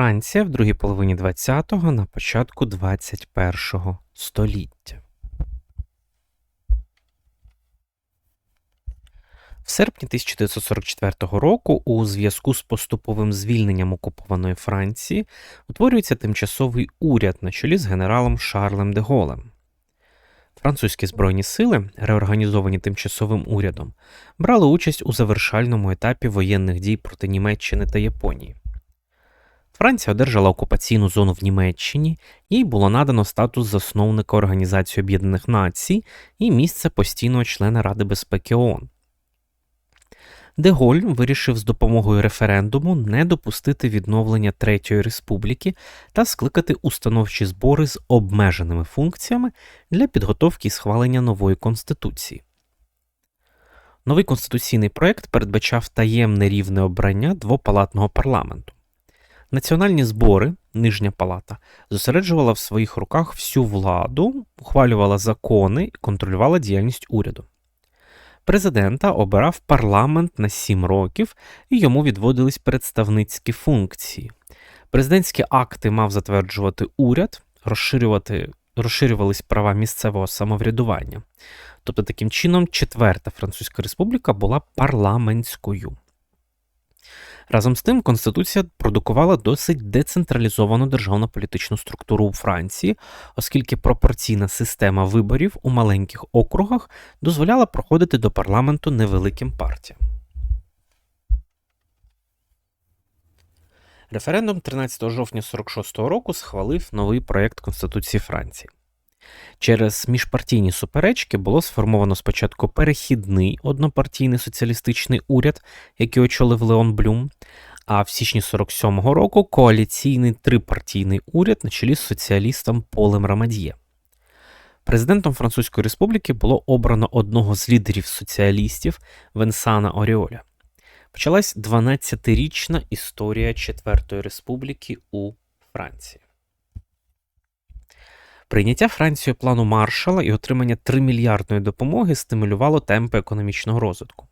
Франція в другій половині 20-го на початку 21-го століття. В серпні 1944 року, у зв'язку з поступовим звільненням окупованої Франції, утворюється тимчасовий уряд на чолі з генералом Шарлем де Голем. Французькі збройні сили, реорганізовані тимчасовим урядом, брали участь у завершальному етапі воєнних дій проти Німеччини та Японії. Франція одержала окупаційну зону в Німеччині, їй було надано статус засновника Організації Об'єднаних Націй і місце постійного члена Ради безпеки ООН. Деголь вирішив з допомогою референдуму не допустити відновлення Третьої республіки та скликати установчі збори з обмеженими функціями для підготовки і схвалення нової конституції. Новий конституційний проект передбачав таємне рівне обрання двопалатного парламенту. Національні збори, нижня палата, зосереджувала в своїх руках всю владу, ухвалювала закони і контролювала діяльність уряду. Президента обирав парламент на 7 років і йому відводились представницькі функції. Президентські акти мав затверджувати уряд, розширювати, розширювались права місцевого самоврядування. Тобто, таким чином, Четверта Французька Республіка була парламентською. Разом з тим, Конституція продукувала досить децентралізовану державно політичну структуру у Франції, оскільки пропорційна система виборів у маленьких округах дозволяла проходити до парламенту невеликим партіям. Референдум 13 жовтня 46-го року схвалив новий проєкт Конституції Франції. Через міжпартійні суперечки було сформовано спочатку перехідний однопартійний соціалістичний уряд, який очолив Леон Блюм, а в січні 47-го року коаліційний трипартійний уряд на чолі з соціалістом Полем Рамад'є. Президентом Французької республіки було обрано одного з лідерів соціалістів Венсана Оріоля. Почалась 12-річна історія Четвертої республіки у Франції. Прийняття Францією плану маршала і отримання 3 мільярдної допомоги стимулювало темпи економічного розвитку.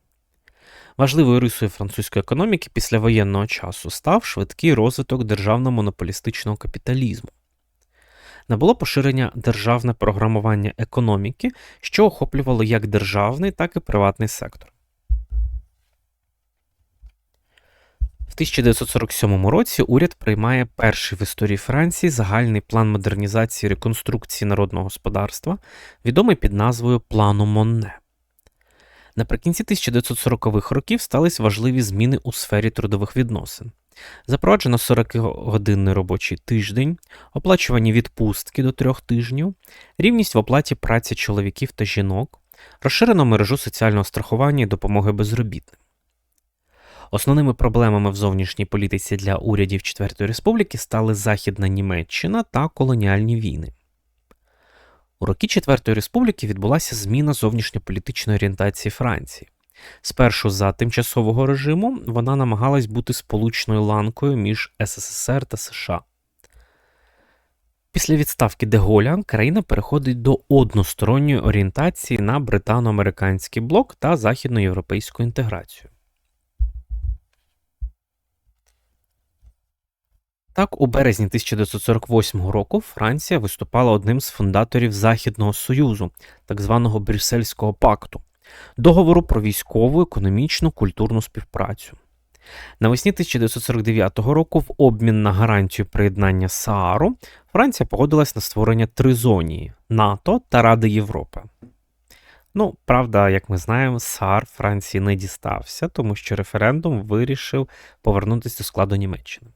Важливою рисою французької економіки після воєнного часу став швидкий розвиток державно-монополістичного капіталізму. Набуло поширення державне програмування економіки, що охоплювало як державний, так і приватний сектор. 1947 році уряд приймає перший в історії Франції загальний план модернізації і реконструкції народного господарства, відомий під назвою Плану Монне. Наприкінці 1940-х років стались важливі зміни у сфері трудових відносин. Запроваджено 40-годинний робочий тиждень, оплачувані відпустки до трьох тижнів, рівність в оплаті праці чоловіків та жінок, розширено мережу соціального страхування і допомоги безробітним. Основними проблемами в зовнішній політиці для урядів Четвертої Республіки стали Західна Німеччина та колоніальні війни. У роки Четвертої Республіки відбулася зміна зовнішньополітичної орієнтації Франції. Спершу за тимчасового режиму вона намагалась бути сполучною ланкою між СССР та США. Після відставки Деголя країна переходить до односторонньої орієнтації на британо-американський блок та західноєвропейську інтеграцію. Так, у березні 1948 року Франція виступала одним з фундаторів Західного Союзу, так званого Брюссельського пакту, договору про військову, економічну, культурну співпрацю. Навесні 1949 року, в обмін на гарантію приєднання Саару, Франція погодилась на створення тризонії НАТО та Ради Європи. Ну, правда, як ми знаємо, Саар Франції не дістався, тому що референдум вирішив повернутися до складу Німеччини.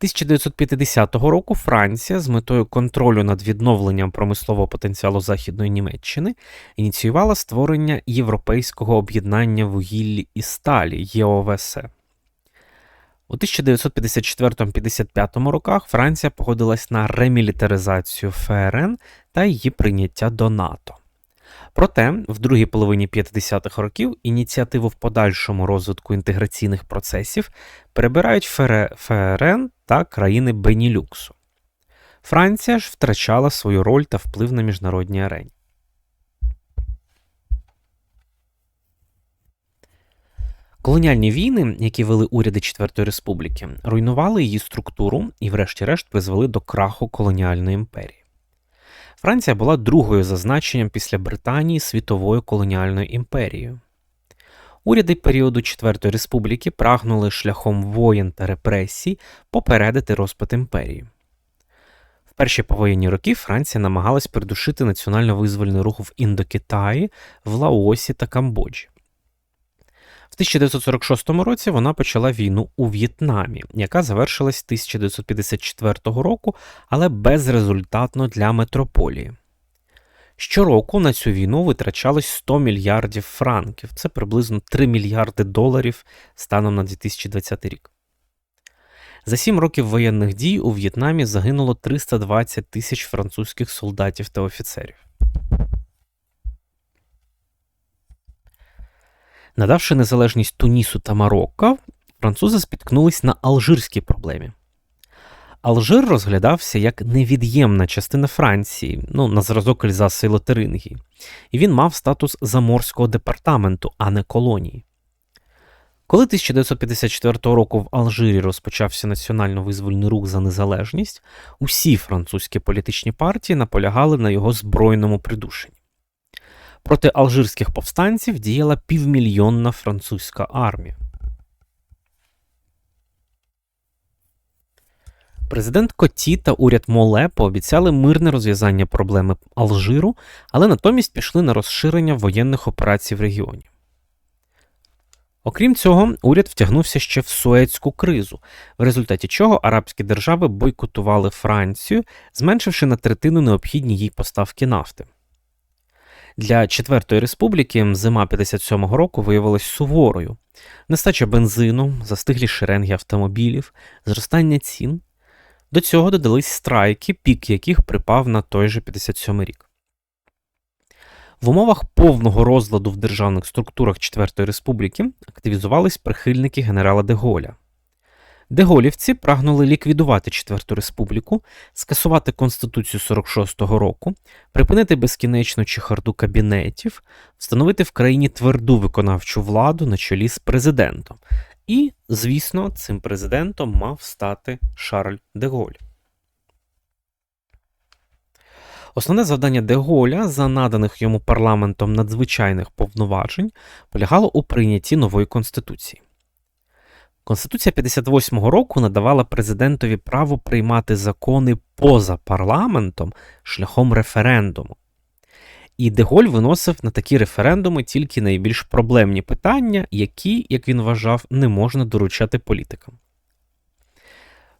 1950 року Франція з метою контролю над відновленням промислового потенціалу Західної Німеччини ініціювала створення Європейського об'єднання вугіллі і сталі ЄОВС. У 1954-55 роках Франція погодилась на ремілітаризацію ФРН та її прийняття до НАТО. Проте, в другій половині 50-х років ініціативу в подальшому розвитку інтеграційних процесів перебирають ФРН та країни Бенілюксу. Франція ж втрачала свою роль та вплив на міжнародній арені. Колоніальні війни, які вели уряди Четвертої Республіки, руйнували її структуру і, врешті-решт, призвели до краху колоніальної імперії. Франція була другою за значенням після Британії світовою колоніальною імперією. Уряди періоду Четвертої Республіки прагнули шляхом воєн та репресій попередити розпад імперії. В перші повоєнні роки Франція намагалась придушити національно-визвольний рух в Індокитаї, в Лаосі та Камбоджі. В 1946 році вона почала війну у В'єтнамі, яка завершилась 1954 року, але безрезультатно для метрополії. Щороку на цю війну витрачалось 100 мільярдів франків, це приблизно 3 мільярди доларів станом на 2020 рік. За сім років воєнних дій у В'єтнамі загинуло 320 тисяч французьких солдатів та офіцерів. Надавши незалежність Тунісу та Марокко, французи спіткнулись на алжирській проблемі. Алжир розглядався як невід'ємна частина Франції, ну, на зразок Ельзаса і Лотерингії, і він мав статус заморського департаменту, а не колонії. Коли 1954 року в Алжирі розпочався національно-визвольний рух за незалежність, усі французькі політичні партії наполягали на його збройному придушенні. Проти алжирських повстанців діяла півмільйонна французька армія. Президент Коті та уряд Моле пообіцяли мирне розв'язання проблеми Алжиру, але натомість пішли на розширення воєнних операцій в регіоні. Окрім цього, уряд втягнувся ще в Суецьку кризу, в результаті чого арабські держави бойкотували Францію, зменшивши на третину необхідні їй поставки нафти. Для Четвертої республіки зима 57-го року виявилась суворою. Нестача бензину, застиглі шеренги автомобілів, зростання цін. До цього додались страйки, пік яких припав на той же 57 рік. В умовах повного розладу в державних структурах Четвертої республіки активізувались прихильники генерала Деголя. Деголівці прагнули ліквідувати Четверту республіку, скасувати Конституцію 46-го року, припинити безкінечну чехарду кабінетів, встановити в країні тверду виконавчу владу на чолі з президентом. І, звісно, цим президентом мав стати Шарль Деголь. Основне завдання Деголя за наданих йому парламентом надзвичайних повноважень полягало у прийнятті нової конституції. Конституція 58-го року надавала президентові право приймати закони поза парламентом шляхом референдуму. І Деголь виносив на такі референдуми тільки найбільш проблемні питання, які, як він вважав, не можна доручати політикам.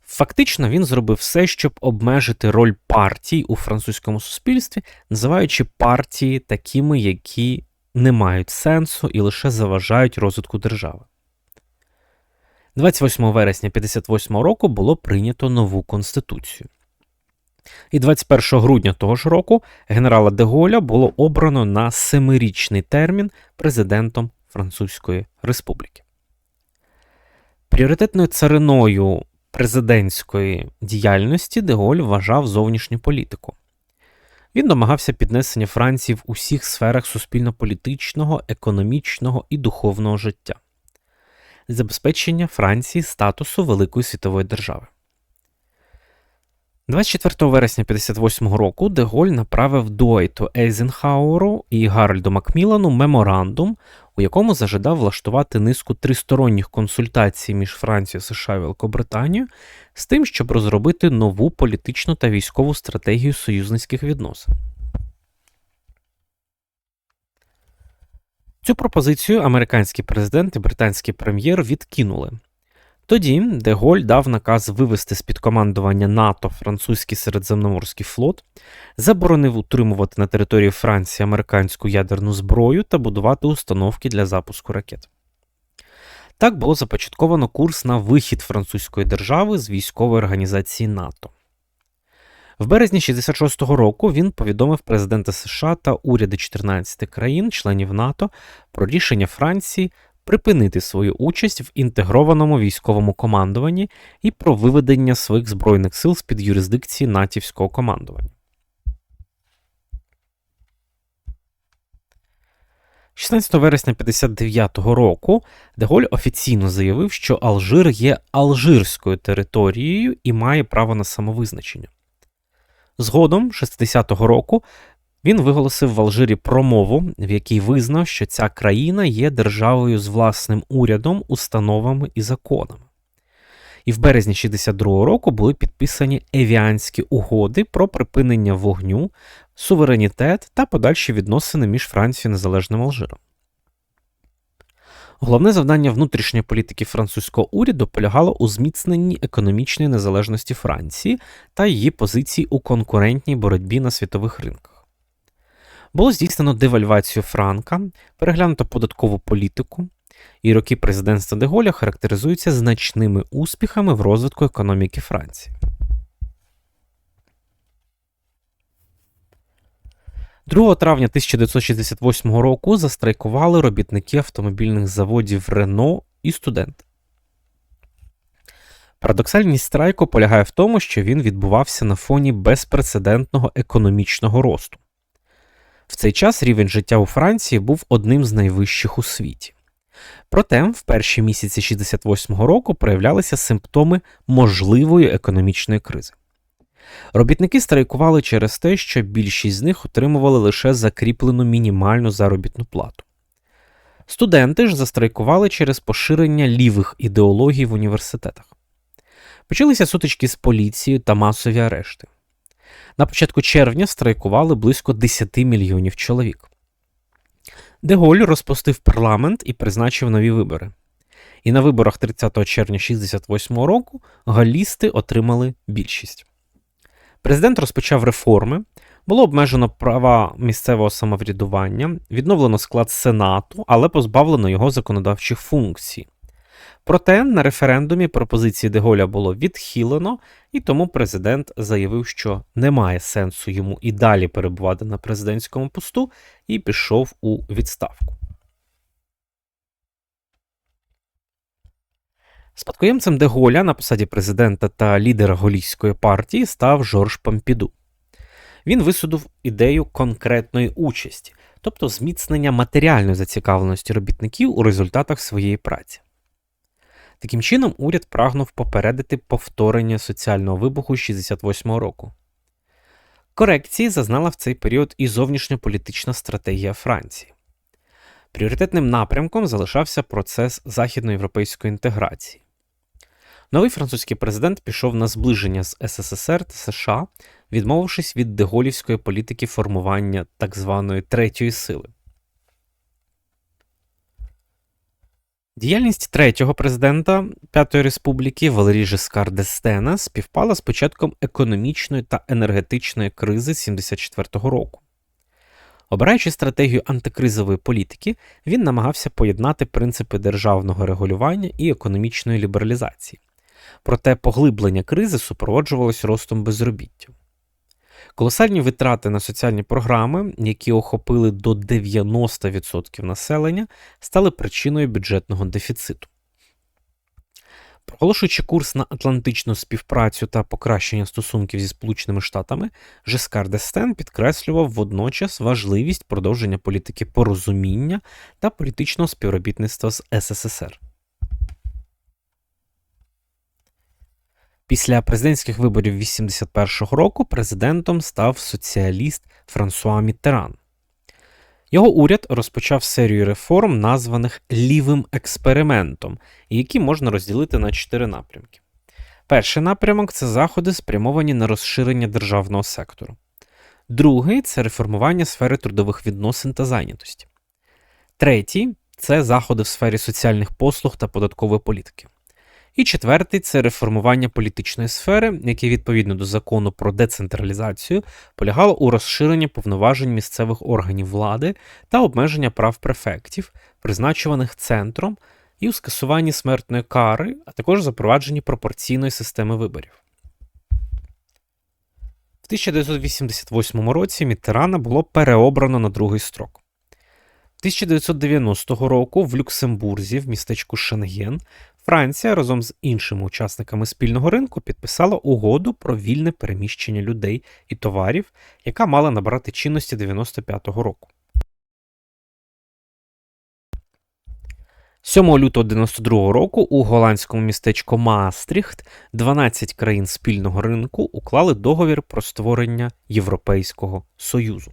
Фактично він зробив все, щоб обмежити роль партій у французькому суспільстві, називаючи партії такими, які не мають сенсу і лише заважають розвитку держави. 28 вересня 58 року було прийнято нову конституцію. І 21 грудня того ж року генерала Деголя було обрано на семирічний термін президентом Французької Республіки. Пріоритетною цариною президентської діяльності Деголь вважав зовнішню політику. Він домагався піднесення Франції в усіх сферах суспільно-політичного, економічного і духовного життя, забезпечення Франції статусу Великої світової держави. 24 вересня 58 року Деголь направив Дуайту Ейзенхауеру і Гарольду Макмілану меморандум, у якому зажадав влаштувати низку тристоронніх консультацій між Францією, США і Великобританією з тим, щоб розробити нову політичну та військову стратегію союзницьких відносин. Цю пропозицію американський президент і британський прем'єр відкинули. Тоді Деголь дав наказ вивести з під командування НАТО французький середземноморський флот, заборонив утримувати на території Франції американську ядерну зброю та будувати установки для запуску ракет. Так було започатковано курс на вихід французької держави з військової організації НАТО. В березні 66-го року він повідомив президента США та уряди 14 країн, членів НАТО, про рішення Франції припинити свою участь в інтегрованому військовому командуванні і про виведення своїх збройних сил з під юрисдикції натівського командування. 16 вересня 59-го року Деголь офіційно заявив, що Алжир є алжирською територією і має право на самовизначення. Згодом, 60-го року, він виголосив в Алжирі промову, в якій визнав, що ця країна є державою з власним урядом, установами і законами. І в березні 62-го року були підписані Евіанські угоди про припинення вогню, суверенітет та подальші відносини між Францією і Незалежним Алжиром. Головне завдання внутрішньої політики французького уряду полягало у зміцненні економічної незалежності Франції та її позицій у конкурентній боротьбі на світових ринках. Було здійснено девальвацію франка, переглянуто податкову політику, і роки президентства Деголя характеризуються значними успіхами в розвитку економіки Франції. 2 травня 1968 року застрайкували робітники автомобільних заводів Рено і студенти. Парадоксальність страйку полягає в тому, що він відбувався на фоні безпрецедентного економічного росту. В цей час рівень життя у Франції був одним з найвищих у світі. Проте в перші місяці 68-го року проявлялися симптоми можливої економічної кризи. Робітники страйкували через те, що більшість з них отримували лише закріплену мінімальну заробітну плату. Студенти ж застрайкували через поширення лівих ідеологій в університетах. Почалися сутички з поліцією та масові арешти. На початку червня страйкували близько 10 мільйонів чоловік. Деголь розпустив парламент і призначив нові вибори. І на виборах 30 червня 68 року галісти отримали більшість. Президент розпочав реформи, було обмежено права місцевого самоврядування, відновлено склад Сенату, але позбавлено його законодавчих функцій. Проте на референдумі пропозиції Деголя було відхилено, і тому президент заявив, що немає сенсу йому і далі перебувати на президентському посту, і пішов у відставку. Спадкоємцем Деголя на посаді президента та лідера голійської партії став Жорж Помпіду. Він висудив ідею конкретної участі, тобто зміцнення матеріальної зацікавленості робітників у результатах своєї праці. Таким чином, уряд прагнув попередити повторення соціального вибуху 68-го року. Корекції зазнала в цей період і зовнішньополітична стратегія Франції. Пріоритетним напрямком залишався процес західноєвропейської інтеграції. Новий французький президент пішов на зближення з СССР та США, відмовившись від деголівської політики формування так званої третьої сили. Діяльність третього президента П'ятої республіки Валерій Жескар Дестена співпала з початком економічної та енергетичної кризи 74-го року. Обираючи стратегію антикризової політики, він намагався поєднати принципи державного регулювання і економічної лібералізації. Проте поглиблення кризи супроводжувалось ростом безробіття. Колосальні витрати на соціальні програми, які охопили до 90% населення, стали причиною бюджетного дефіциту. Проголошуючи курс на атлантичну співпрацю та покращення стосунків зі Сполученими Штатами, Жескар Дестен підкреслював водночас важливість продовження політики порозуміння та політичного співробітництва з СССР. Після президентських виборів 81-го року президентом став соціаліст Франсуа Міттеран. Його уряд розпочав серію реформ, названих лівим експериментом, які можна розділити на чотири напрямки. Перший напрямок це заходи, спрямовані на розширення державного сектору. Другий це реформування сфери трудових відносин та зайнятості. Третій це заходи в сфері соціальних послуг та податкової політики. І четвертий це реформування політичної сфери, яке відповідно до закону про децентралізацію полягало у розширенні повноважень місцевих органів влади та обмеження прав префектів, призначуваних центром, і у скасуванні смертної кари, а також запровадженні пропорційної системи виборів. В 1988 році Міттерана було переобрано на другий строк. 1990 року в Люксембурзі в містечку Шенген Франція разом з іншими учасниками спільного ринку підписала угоду про вільне переміщення людей і товарів, яка мала набрати чинності 95-го року. 7 лютого 92 року у голландському містечку Маастріхт 12 країн спільного ринку уклали договір про створення Європейського Союзу.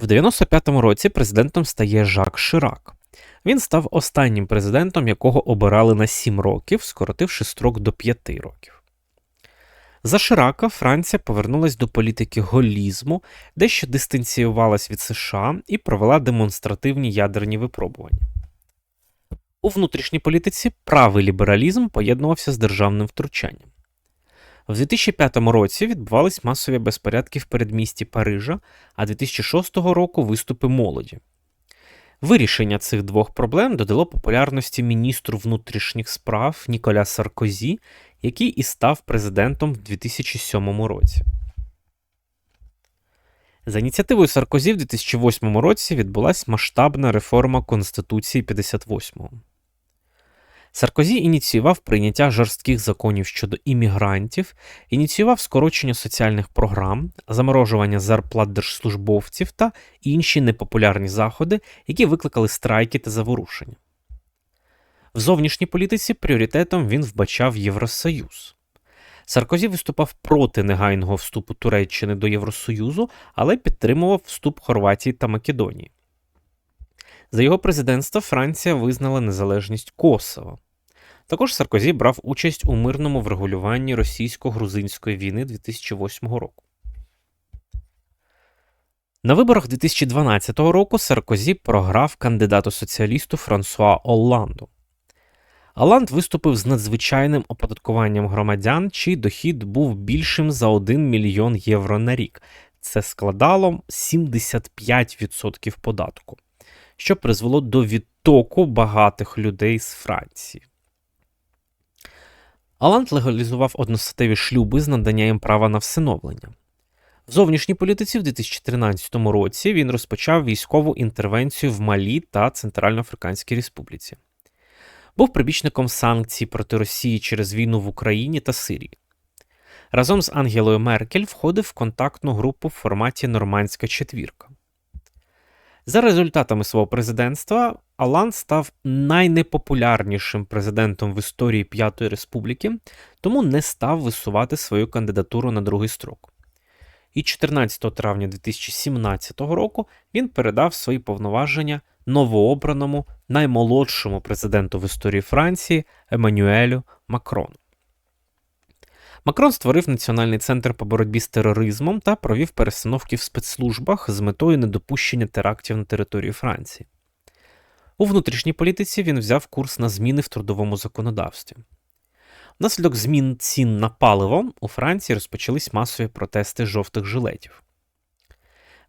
В 95-му році президентом стає Жак Ширак. Він став останнім президентом, якого обирали на 7 років, скоротивши строк до 5 років. За Ширака Франція повернулась до політики голізму, дещо дистанціювалась від США і провела демонстративні ядерні випробування. У внутрішній політиці правий лібералізм поєднувався з державним втручанням. В 2005 році відбувались масові безпорядки в передмісті Парижа, а 2006 року виступи молоді. Вирішення цих двох проблем додало популярності міністру внутрішніх справ Ніколя Саркозі, який і став президентом в 2007 році. За ініціативою Саркозі в 2008 році відбулася масштабна реформа Конституції 58-го. Саркозі ініціював прийняття жорстких законів щодо іммігрантів, ініціював скорочення соціальних програм, заморожування зарплат держслужбовців та інші непопулярні заходи, які викликали страйки та заворушення. В зовнішній політиці пріоритетом він вбачав Євросоюз. Саркозі виступав проти негайного вступу Туреччини до Євросоюзу, але підтримував вступ Хорватії та Македонії. За його президентства Франція визнала незалежність Косово. Також Саркозі брав участь у мирному врегулюванні російсько-грузинської війни 2008 року. На виборах 2012 року Саркозі програв кандидату соціалісту Франсуа Олланду. Олланд виступив з надзвичайним оподаткуванням громадян, чий дохід був більшим за 1 мільйон євро на рік. Це складало 75% податку що призвело до відтоку багатих людей з Франції. Алант легалізував одностатеві шлюби з наданням права на всиновлення. В зовнішній політиці в 2013 році він розпочав військову інтервенцію в Малі та Центральноафриканській Республіці. Був прибічником санкцій проти Росії через війну в Україні та Сирії. Разом з Ангелою Меркель входив в контактну групу в форматі Нормандська четвірка. За результатами свого президентства, Алан став найнепопулярнішим президентом в історії П'ятої Республіки, тому не став висувати свою кандидатуру на другий строк. І 14 травня 2017 року він передав свої повноваження новообраному наймолодшому президенту в історії Франції Еммануелю Макрону. Макрон створив Національний центр по боротьбі з тероризмом та провів перестановки в спецслужбах з метою недопущення терактів на території Франції. У внутрішній політиці він взяв курс на зміни в трудовому законодавстві. Внаслідок змін цін на паливо у Франції розпочались масові протести жовтих жилетів.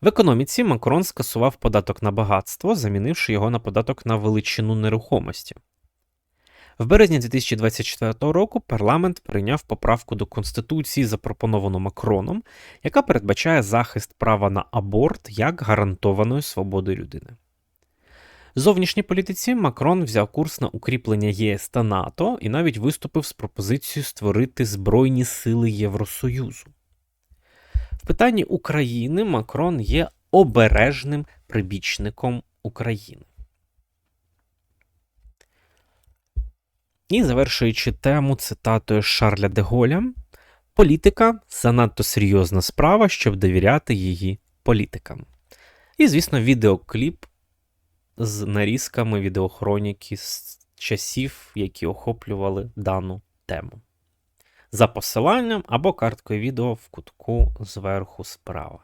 В економіці Макрон скасував податок на багатство, замінивши його на податок на величину нерухомості. В березні 2024 року парламент прийняв поправку до Конституції, запропоновану Макроном, яка передбачає захист права на аборт як гарантованої свободи людини. Зовнішній політиці Макрон взяв курс на укріплення ЄС та НАТО і навіть виступив з пропозицією створити Збройні сили Євросоюзу. В питанні України Макрон є обережним прибічником України. І завершуючи тему цитатою Шарля де Голля, політика занадто серйозна справа, щоб довіряти її політикам. І, звісно, відеокліп з нарізками відеохроніки з часів, які охоплювали дану тему. За посиланням або карткою відео в кутку зверху справа.